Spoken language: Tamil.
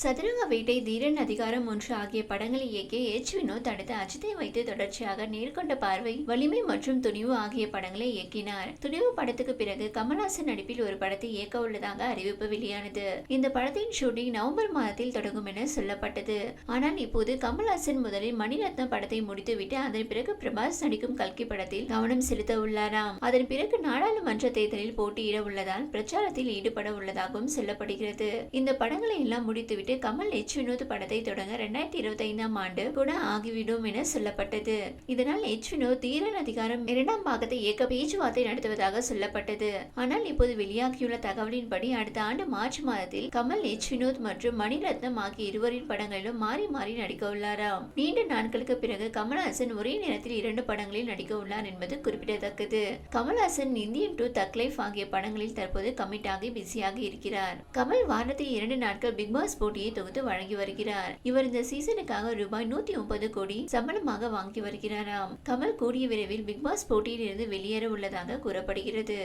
சதுரங்க வேட்டை தீரன் அதிகாரம் ஒன்று ஆகிய படங்களை இயக்கிய எச் வினோத் அடுத்து அஜித்தை வைத்து தொடர்ச்சியாக நேர்கொண்ட பார்வை வலிமை மற்றும் துணிவு ஆகிய படங்களை இயக்கினார். துணிவு படத்துக்கு பிறகு கமல்ஹாசன் நடிப்பில் ஒரு படத்தை இயக்க உள்ளதாக அறிவிப்பு வெளியானது. இந்த படத்தின் ஷூட்டிங் நவம்பர் மாதத்தில் தொடங்கும் என சொல்லப்பட்டது. ஆனால் இப்போது கமல்ஹாசன் முதலில் மணிரத்னம் படத்தை முடித்துவிட்டு அதன் பிறகு பிரபாஸ் நடிக்கும் கல்கி படத்தில் கவனம் செலுத்த உள்ளாராம். அதன் பிறகு நாடாளுமன்ற தேர்தலில் போட்டியிட உள்ளதால் பிரச்சாரத்தில் ஈடுபட உள்ளதாகவும் சொல்லப்படுகிறது. இந்த படங்களை எல்லாம் முடித்து முடித்துவிட்டு கமல் எச் வினோத் படத்தை தொடங்க ரெண்டாயிரத்தி இருபத்தி ஐந்தாம் ஆண்டு கூட ஆகிவிடும் என சொல்லப்பட்டது. இதனால் எச் வினோத் தீரன் அதிகாரம் இரண்டாம் பாகத்தை இயக்க பேச்சுவார்த்தை நடத்துவதாக சொல்லப்பட்டது. ஆனால் இப்போது வெளியாகியுள்ள தகவலின்படி அடுத்த ஆண்டு மார்ச் மாதத்தில் கமல் எச் வினோத் மற்றும் மணிரத்னம் ஆகிய இருவரின் படங்களிலும் மாறி மாறி நடிக்க உள்ளாராம். நீண்ட நாட்களுக்கு பிறகு கமல்ஹாசன் ஒரே நேரத்தில் இரண்டு படங்களில் நடிக்க உள்ளார் என்பது குறிப்பிடத்தக்கது. Kamal Haasan Indian two Thug Life ஆகிய படங்களில் தற்போது கமிட் ஆகி பிஸியாக இருக்கிறார். கமல் வாரத்தில் இரண்டு நாட்கள் பிக் பாஸ் போட்டி கோடியை தொகுத்து வழங்கி வருகிறார். இவர் இந்த சீசனுக்காக ரூபாய் நூத்தி முப்பது கோடி சம்பளமாக வாங்கி வருகிறாராம். கமல் கூடிய விரைவில் பிக்பாஸ் போட்டியில் இருந்து வெளியேற உள்ளதாக கூறப்படுகிறது.